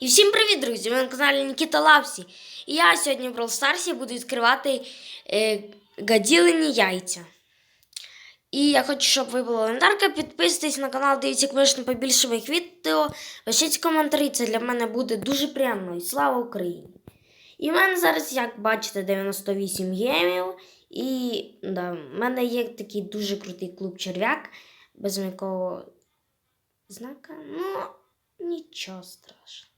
І всім привіт, друзі! Ви на каналі Нікіта Лапсі. І я сьогодні в Brawl Stars буду відкривати е, гаділені яйця. І я хочу, щоб ви були легендарка. Підписуйтесь на канал, дивіться, можна побільше моїх відео. Пишіть коментарі, це для мене буде дуже приємно. І слава Україні! І в мене зараз, як бачите, 98 гемів. І да, в мене є такий дуже крутий клуб черв'як, без якого знака. Ну, нічого страшного.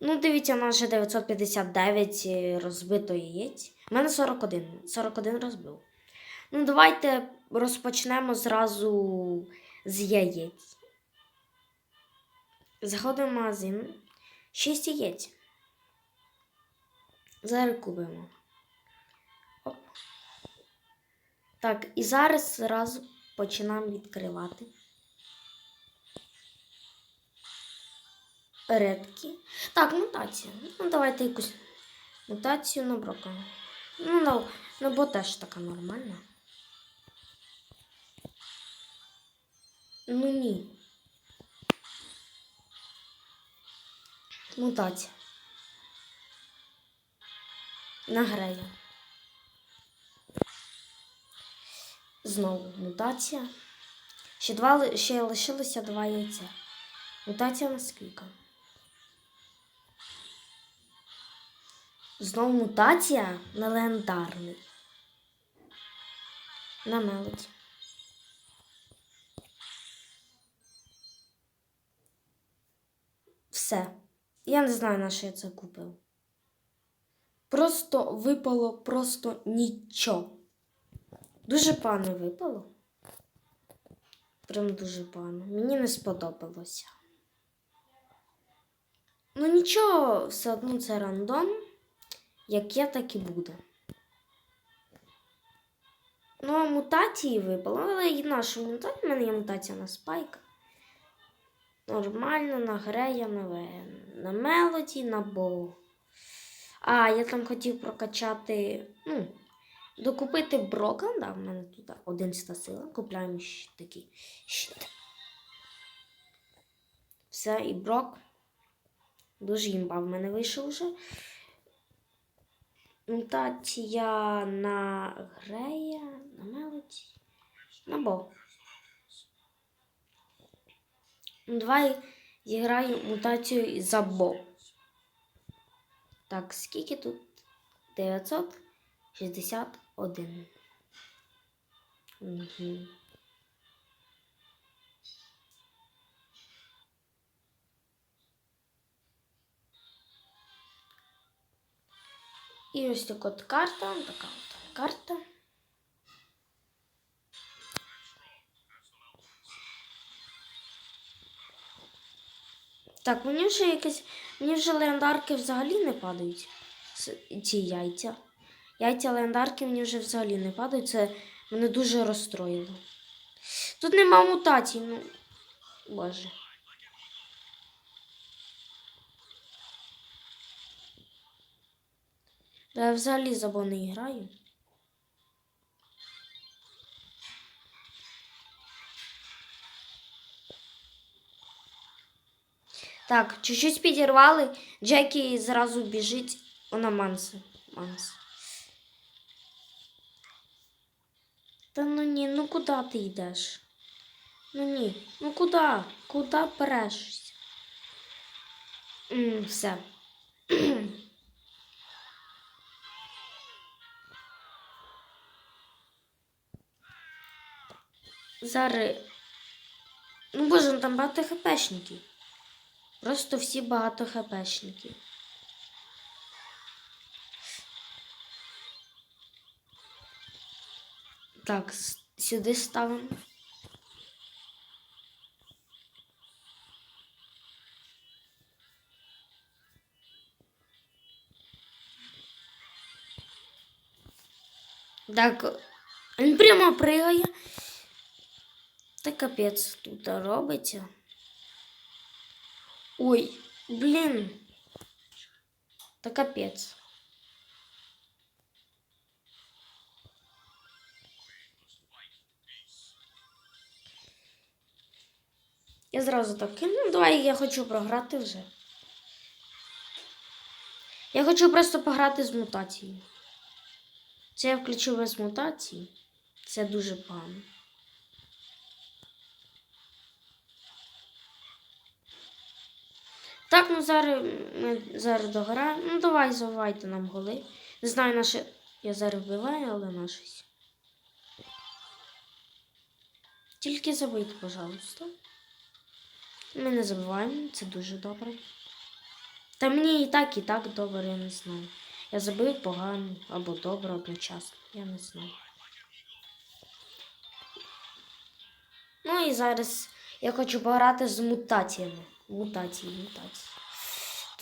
Ну, дивіться, у нас ще 959 е, розбито яєць. У мене 41. 41 розбив. Ну, давайте розпочнемо зразу з яєць. Заходимо в магазин. 6 яєць. Зараз купимо. Оп. Так, і зараз зразу починаємо відкривати. Редки. Так, мутація. Ну, давайте якусь мутацію на брока. Ну, на, бо теж така нормальна. Ну ні. Мутація. На. Знову мутація. Ще, два, ще лишилося два яйця. Мутація на скільки? Знову мутація на легендарний. На мелоді. Все. Я не знаю, на що я це купив. Просто випало просто нічого. Дуже погано випало. Прям дуже погано. Мені не сподобалося. Ну нічого, все одно це рандом. Як є, так і буде. Ну, а мутації випало, але і нашу мутацію. У мене є мутація на спайка. Нормально, на грея, на, на мелоді, на бо. А, я там хотів прокачати. Ну, докупити Брока. Да, в мене тут 11 сила. Купляємо такий щит. Все, і Брок. Дуже імба в мене вийшов вже. Мутація на Грея, на Мелоді, на Бо. Ну, Давай зіграю мутацію за Бо. Так, скільки тут? 961. Угу. І ось така от карта, така от карта. Так, мені вже якесь. Мені вже легендарки взагалі не падають. Ці яйця. Яйця легендарки мені вже взагалі не падають. Це мене дуже розстроїло. Тут нема мутацій, ну. Боже. Я взагалі за Бо не граю. Так, чуть-чуть підірвали. Джекі зразу біжить. Вона манса. Манс. Та ну ні, ну куди ти йдеш? Ну ні, ну куди? Куди перешся? Все. Зараз. Ну боже, ну там багато хпшників. Просто всі багато хпшників. Так, сюди ставимо. Так, він прямо пригає. Та капець тут робиться. Ой, блін. Та капець. Я зразу так кину. Ну, давай я хочу програти вже. Я хочу просто пограти з мутацією. Це я включу без мутації. Це дуже погано. Так, ну зараз ми зараз дограємо. Ну давай, завайте нам голи. Не знаю, наше. Я зараз вбиваю, але на щось. Тільки забийте, пожалуйста. Ми не забуваємо, це дуже добре. Та мені і так, і так добре, я не знаю. Я забив погано або добре одночасно. Я не знаю. Ну і зараз я хочу пограти з мутаціями. Мутації, мутації.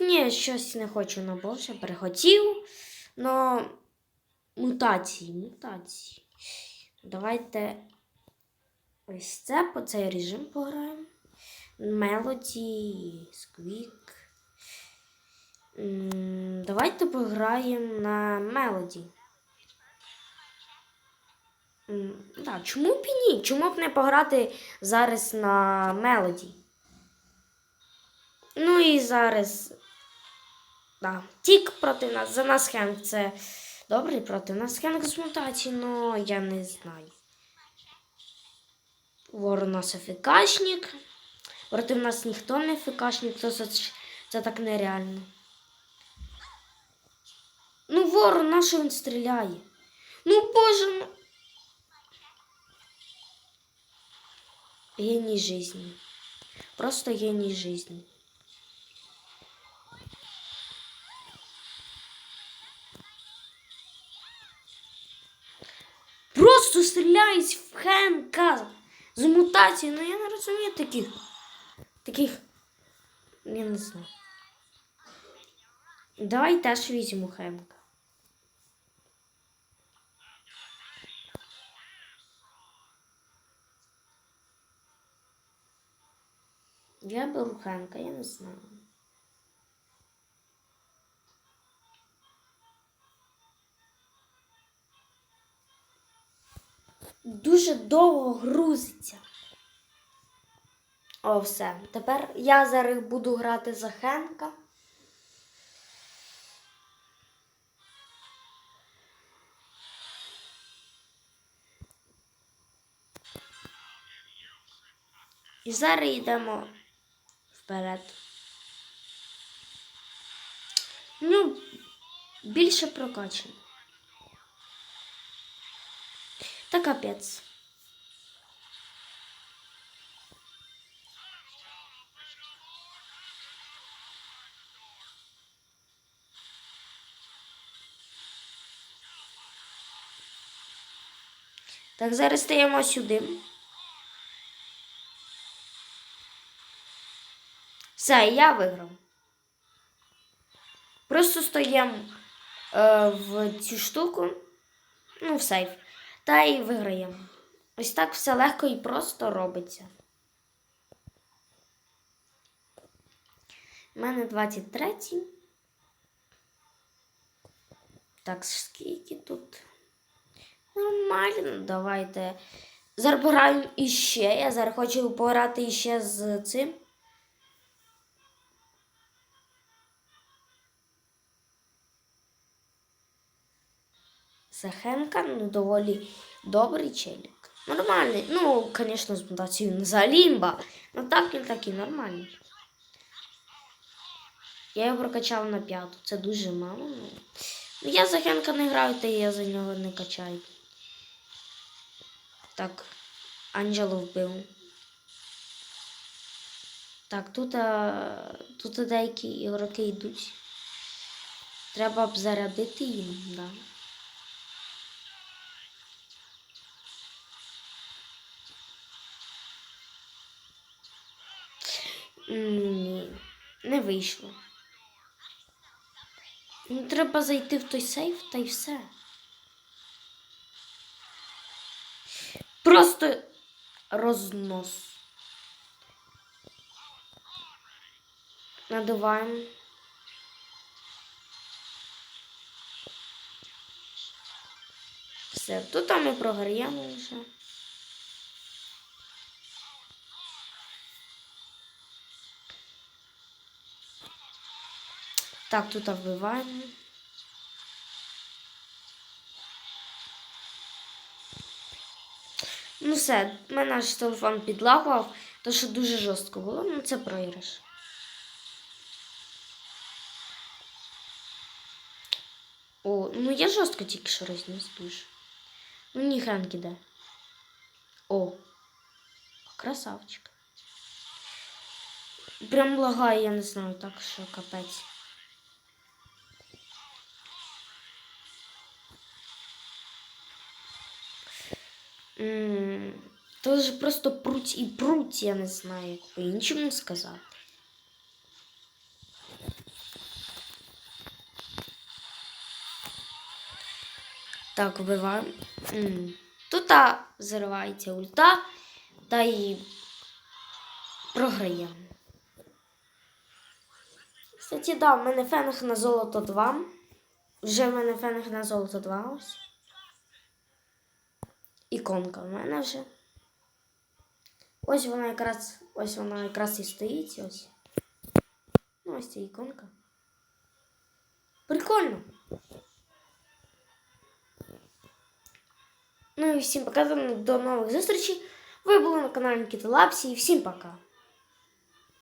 Ні, щось не хочу на більше, перехотів. Но мутації, мутації. Давайте ось це по цей режим пограємо. Мелоді, сквік. Давайте пограємо на мелоді. Чому б і ні? Чому б не пограти зараз на мелоді? Ну і зараз. Да. Тік проти нас. За нас Хенк це добрий проти нас Хенк з мутації, но я не знаю. Вор у нас ефікашник. Проти нас ніхто не ефікашник, то це, це так нереально. Ну, вор, на що він стріляє? Ну, боже. Ну... Геній жизни. Просто геній жизни. Просто стріляють в Хенка з мутацією. Ну я не розумію таких. Таких. Я не знаю. Давай теж візьму Хенка. Я беру Хенка, я не знаю. Дуже довго грузиться. О, все. Тепер я зараз буду грати за Хенка. І зараз йдемо вперед. Ну, більше прокачано. Та капець. Так, зараз стаємо сюди. Все, я виграв. Просто стоїмо е, в цю штуку, ну, в сейф, та й виграємо. Ось так все легко і просто робиться. У мене 23. Так, скільки тут? Нормально, давайте. Зараз пограємо іще. Я зараз хочу пограти іще з цим. Сахенка, ну, доволі добрий челік. Нормальний. Ну, звісно, з мутацією не за лімба. Ну так він такий нормальний. Я його прокачав на п'яту. Це дуже мало. Ну. Ну, я за Хенка не граю, та я за нього не качаю. Так, Анджело вбив. Так, тут, а, тут деякі ігроки йдуть. Треба б зарядити їм, да. Ні, не вийшло. Ну, треба зайти в той сейф та й все. Просто рознос. Надуваємо. Все, тут ми програємо вже. Так, тут вбиваємо. Ну все, мене аж телефон підлагував, то що дуже жорстко було, ну це проіграш. О, ну я жорстко тільки що розніс дуже. Ну ні, Хенк іде. О, красавчик. Прям лагає, я не знаю, так що капець. М, То ж просто пруть і пруть, я не знаю, як по-іншому сказати. Так, вбиваємо. Тут та заривається ульта, та і програємо. Кстати, да, в мене фенах на золото 2. Вже в мене фенах на золото 2 ось. Іконка в мене вже. Ось вона якраз, ось вона якраз і стоїть. Ось. Ну, ось ця іконка. Прикольно. Ну і всім пока, до нових зустрічей. Ви були на каналі Нікіта Лапсі і всім пока.